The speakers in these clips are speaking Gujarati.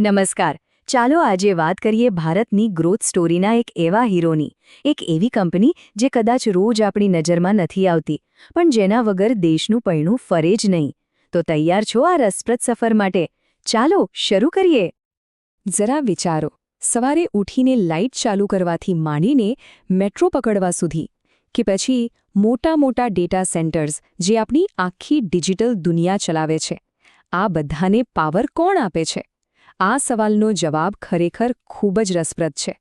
નમસ્કાર. ચાલો આજે વાત કરીએ ભારતની ગ્રોથ સ્ટોરીના એક એવા હીરોની. એક એવી કંપની જે કદાચ રોજ આપણી નજરમાં નથી આવતી, પણ જેના વગર દેશનું પૈણું ફરે જ નહીં. તો તૈયાર છો આ રસપ્રદ સફર માટે? ચાલો શરૂ કરીએ. જરા વિચારો. સવારે ઉઠીને લાઇટ ચાલુ કરવાથી માંડીને મેટ્રો પકડવા સુધી, કે પછી મોટા મોટા ડેટા સેન્ટર્સ જે આપણી આખી ડિજિટલ દુનિયા ચલાવે છે. આ બધાને પાવર કોણ આપે છે? આ સવાલનો જવાબ ખરેખર ખૂબ જ રસપ્રદ છે.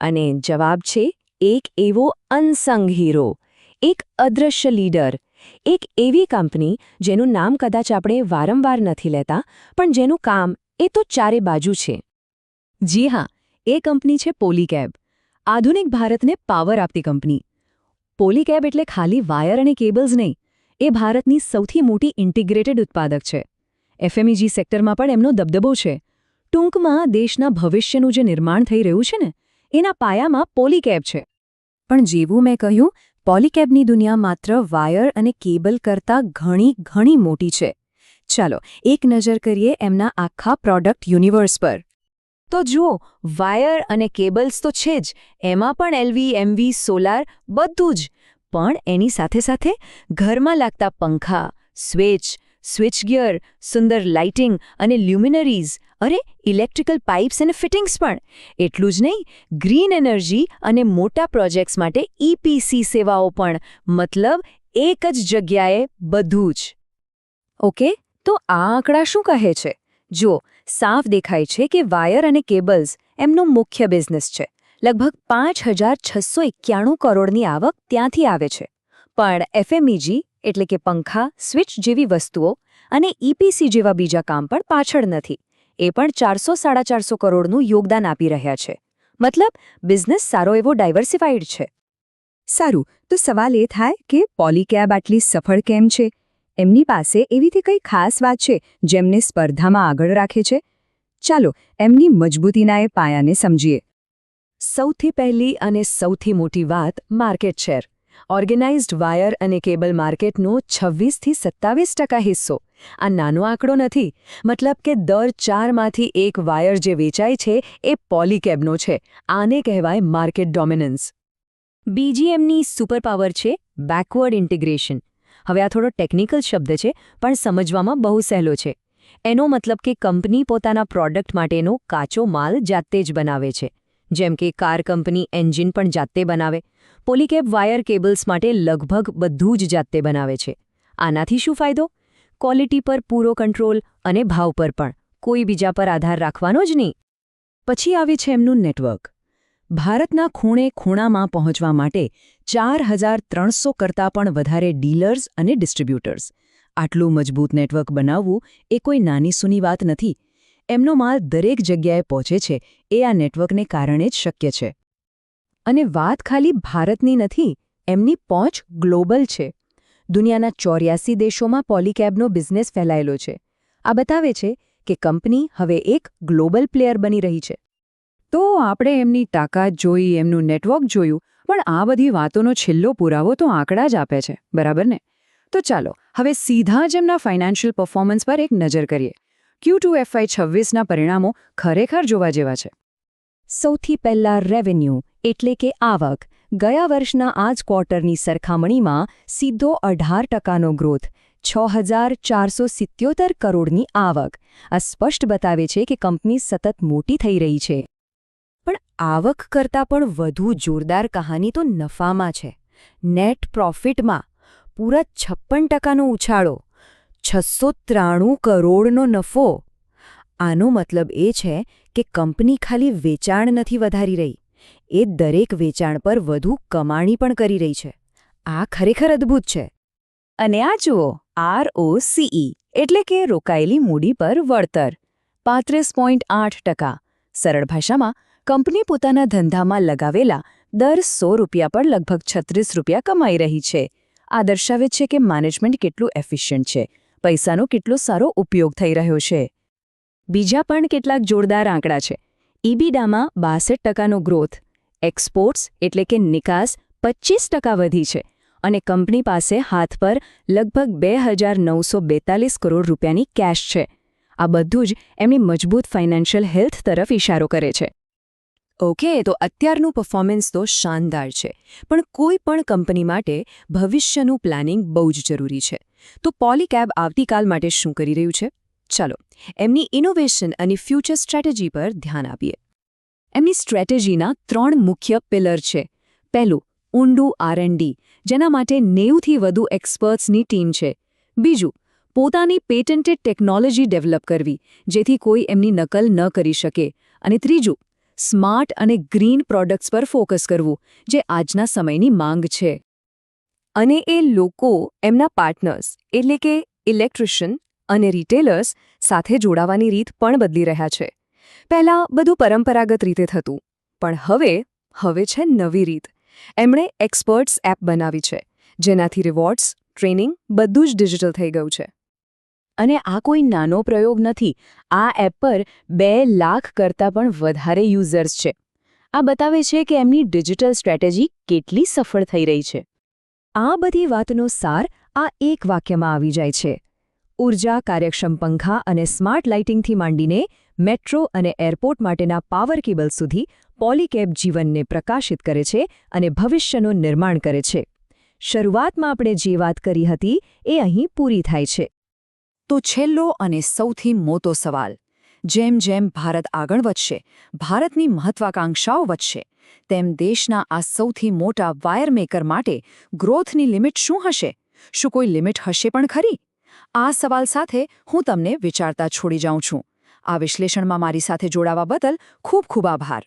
અને જવાબ છે, એક એવો અનસંગ હીરો, એક અદૃશ્ય લીડર, એક એવી કંપની જેનું નામ કદાચ આપણે વારંવાર નથી લેતા, પણ જેનું કામ એ તો ચારે બાજુ છે. જી હા, એ કંપની છે પોલીકેબ. આધુનિક ભારતને પાવર આપતી કંપની. પોલીકેબ એટલે ખાલી વાયર અને કેબલ્સ નહીં, એ ભારતની સૌથી મોટી ઇન્ટિગ્રેટેડ ઉત્પાદક છે. એફએમઈજી સેક્ટરમાં પણ એમનો દબદબો છે. ટૂંકમાં દેશના ભવિષ્યનું જે નિર્માણ થઈ રહ્યું છે ને, એના પાયામાં પોલીકેબ છે. પણ જેવું મેં કહ્યું, પોલીકેબની દુનિયા માત્ર વાયર અને કેબલ કરતાં ઘણી ઘણી મોટી છે. ચાલો, એક નજર કરીએ એમના આખા પ્રોડક્ટ યુનિવર્સ પર. તો જુઓ, વાયર અને કેબલ્સ તો છે જ, એમાં પણ એલવી, એમવી, સોલાર, બધું જ. પણ એની સાથે સાથે ઘરમાં લાગતા પંખા, સ્વિચ સ્વિચ ગિયર સુંદર લાઇટિંગ અને લ્યુમિનરીઝ અરે, ઇલેક્ટ્રિકલ પાઇપ્સ અને ફિટિંગ્સ પણ. એટલું જ નહીં, ગ્રીન એનર્જી અને મોટા પ્રોજેક્ટ્સ માટે ઇપીસી સેવાઓ પણ. મતલબ, એક જ જગ્યાએ બધું જ. ઓકે, તો આ આંકડા શું કહે છે? જો સાફ દેખાય છે કે વાયર અને કેબલ્સ એમનો મુખ્ય બિઝનેસ છે. લગભગ પાંચ હજાર છસો એક્યાણું કરોડની આવક ત્યાંથી આવે છે. પણ એફએમઈજી એટલે કે પંખા, સ્વિચ જેવી વસ્તુઓ અને ઈપીસી જેવા બીજા કામ પણ પાછળ નથી. એ પણ ચારસો સાડા ચારસો કરોડનું યોગદાન આપી રહ્યા છે. મતલબ બિઝનેસ સારો એવો ડાયવર્સિફાઈડ છે. સારું તો સવાલ એ થાય કે પોલીકેબ આટલી સફળ કેમ છે? એમની પાસે એવીથી કંઈ ખાસ વાત છે જેમને સ્પર્ધામાં આગળ રાખે છે? ચાલો એમની મજબૂતીના એ પાયાને સમજીએ. સૌથી પહેલી અને સૌથી મોટી વાત માર્કેટ શેર. ઓર્ગેનાઇઝ્ડ વાયર અને કેબલ માર્કેટનો છવ્વીસથી સત્તાવીસ ટકા હિસ્સો. આ નાનો આંકડો નથી, મતલબ કે દર ચારમાંથી એક વાયર જે વેચાય છે, એ પોલીકેબનો છે. આને કહેવાય માર્કેટ ડોમિનન્સ. બીજી એમની સુપરપાવર છે બેકવર્ડ ઇન્ટિગ્રેશન. હવે આ થોડો ટેકનિકલ શબ્દ છે, પણ સમજવામાં બહુ સહેલો છે. એનો મતલબ કે કંપની પોતાના પ્રોડક્ટ માટેનો કાચો માલ જાતે જ બનાવે છે. જેમ કે કાર કંપની એન્જિન પણ જાતે બનાવે. પોલીકેબ વાયર કેબલ્સ માટે લગભગ બધું જ જાતે બનાવે છે. આનાથી શું ફાયદો? ક્વોલિટી પર પૂરો કંટ્રોલ અને ભાવ પર પણ. કોઈ બીજા પર આધાર રાખવાનો જ નહીં. પછી આવે છે એમનું નેટવર્ક. ભારતના ખૂણે ખૂણામાં પહોંચવા માટે ચાર હજાર ત્રણસો કરતાં પણ વધારે ડીલર્સ અને ડિસ્ટ્રીબ્યુટર્સ. આટલું મજબૂત નેટવર્ક બનાવવું એ કોઈ નાની સૂની વાત નથી. એમનો માલ દરેક જગ્યાએ પહોંચે છે, એ આ નેટવર્કને કારણે જ શક્ય છે. અને વાત ખાલી ભારતની નથી, એમની પહોંચ ગ્લોબલ છે. દુનિયાના ચોર્યાસી દેશોમાં પોલીકેબનો બિઝનેસ ફેલાયેલો છે. આ બતાવે છે કે કંપની હવે એક ગ્લોબલ પ્લેયર બની રહી છે. તો આપણે એમની તાકાત જોઈ, એમનું નેટવર્ક જોયું, પણ આ બધી વાતોનો છેલ્લો પુરાવો તો આંકડા જ આપે છે, બરાબર ને? તો ચાલો, હવે સીધા જ એમના ફાઇનાન્શિયલ પરફોર્મન્સ પર એક નજર કરીએ. ક્યુ ટુ એફઆઈ છવ્વીસના પરિણામો ખરેખર જોવા જેવા છે. સૌથી પહેલા રેવન્યુ એટલે કે આવક. ગયા વર્ષના આ જ ક્વાર્ટરની સરખામણીમાં સીધો અઢાર ટકાનો ગ્રોથ, છ હજાર ચારસો સિત્યોતેર કરોડની આવક. આ સ્પષ્ટ બતાવે છે કે કંપની સતત મોટી થઈ રહી છે. પણ આવક કરતાં પણ વધુ જોરદાર કહાની તો નફામાં છે. નેટ પ્રોફિટમાં પૂરા છપ્પન ટકાનો ઉછાળો, છસો ત્રાણું કરોડનો નફો. આનો મતલબ એ છે કે કંપની ખાલી વેચાણ નથી વધારી રહી. એ દરેક વેચાણ પર વધુ કમાણી પણ કરી રહી છે. આ ખરેખર અદ્ભુત છે. અને આ જુઓ આરઓસીઈ એટલે કે રોકાયેલી મૂડી પર વળતર. પાંત્રીસ પોઈન્ટ આઠ ટકા. સરળ ભાષામાં, કંપની પોતાના ધંધામાં લગાવેલા દર સો રૂપિયા પર લગભગ છત્રીસ રૂપિયા કમાઈ રહી છે. આ દર્શાવે છે કે મેનેજમેન્ટ કેટલું એફિશિયન્ટ છે. પૈસાનો કેટલો સારો ઉપયોગ થઈ રહ્યો છે. બીજા પણ કેટલાક જોરદાર આંકડા છે. ઈબીડામાં બાસઠ ટકાનો ગ્રોથ એક્સપોર્ટ્સ એટલે કે નિકાસ પચીસ વધી છે અને કંપની પાસે હાથ પર લગભગ બે કરોડ રૂપિયાની કેશ છે. આ બધું જ એમની મજબૂત ફાઇનાન્શિયલ હેલ્થ તરફ ઇશારો કરે છે. ઓકે, તો અત્યારનું પરફોર્મન્સ તો શાનદાર છે, પણ કોઈ પણ કંપની માટે ભવિષ્યનું પ્લાનિંગ બહુ જ જરૂરી છે. તો પોલીકેબ આવતીકાલ માટે શું કરી રહ્યું છે? ચાલો, એમની ઇનોવેશન અને ફ્યુચર સ્ટ્રેટેજી પર ધ્યાન આપીએ. એમની સ્ટ્રેટેજીના ત્રણ મુખ્ય પિલર છે. પહેલું, ઊંડું આરએનડી જેના માટે નેવુંથી વધુ એક્સપર્ટ્સની ટીમ છે. બીજું, પોતાની પેટન્ટેડ ટેકનોલોજી ડેવલપ કરવી, જેથી કોઈ એમની નકલ ન કરી શકે. અને ત્રીજું સ્માર્ટ અને ગ્રીન પ્રોડક્ટ્સ પર ફોકસ કરવું, જે આજના સમયની માંગ છે. અને એ લોકો એમના પાર્ટનર્સ એટલે કે ઇલેક્ટ્રિશિયન અને રિટેલર્સ સાથે જોડાવાની રીત પણ બદલી રહ્યા છે. પહેલાં બધું પરંપરાગત રીતે થતું. પણ હવે હવે છે નવી રીત. એમણે એક્સપર્ટ્સ એપ બનાવી છે, જેનાથી રિવોર્ડ્સ, ટ્રેનિંગ બધું જ ડિજિટલ થઈ ગયું છે. અને આ કોઈ નાનો પ્રયોગ નથી. આ એપ પર બે લાખ કરતાં પણ વધારે યુઝર્સ છે. આ બતાવે છે કે એમની ડિજિટલ સ્ટ્રેટેજી કેટલી સફળ થઈ રહી છે. આ બધી વાતનો સાર આ એક વાક્યમાં આવી જાય છે. ઊર્જા, કાર્યક્ષમ પંખા અને સ્માર્ટ લાઇટિંગથી માંડીને મેટ્રો અને એરપોર્ટ માટેના પાવર કેબલ સુધી પોલીકેબ જીવનને પ્રકાશિત કરે છે અને ભવિષ્યનું નિર્માણ કરે છે. શરૂઆતમાં આપણે જે વાત કરી હતી, એ અહીં પૂરી થાય છે. તો છેલ્લો અને સૌથી મોટો સવાલ. જેમ જેમ ભારત આગળ વધશે, ભારતની મહત્વાકાંક્ષાઓ વધશે, તેમ દેશના આ સૌથી મોટા વાયર મેકર માટે ગ્રોથની લિમિટ શું હશે? શું કોઈ લિમિટ હશે પણ ખરી? આ સવાલ સાથે હું તમને વિચારતા છોડી જાઉં છું. આ વિશ્લેષણમાં મારી સાથે જોડાવા બદલ ખૂબ ખૂબ આભાર.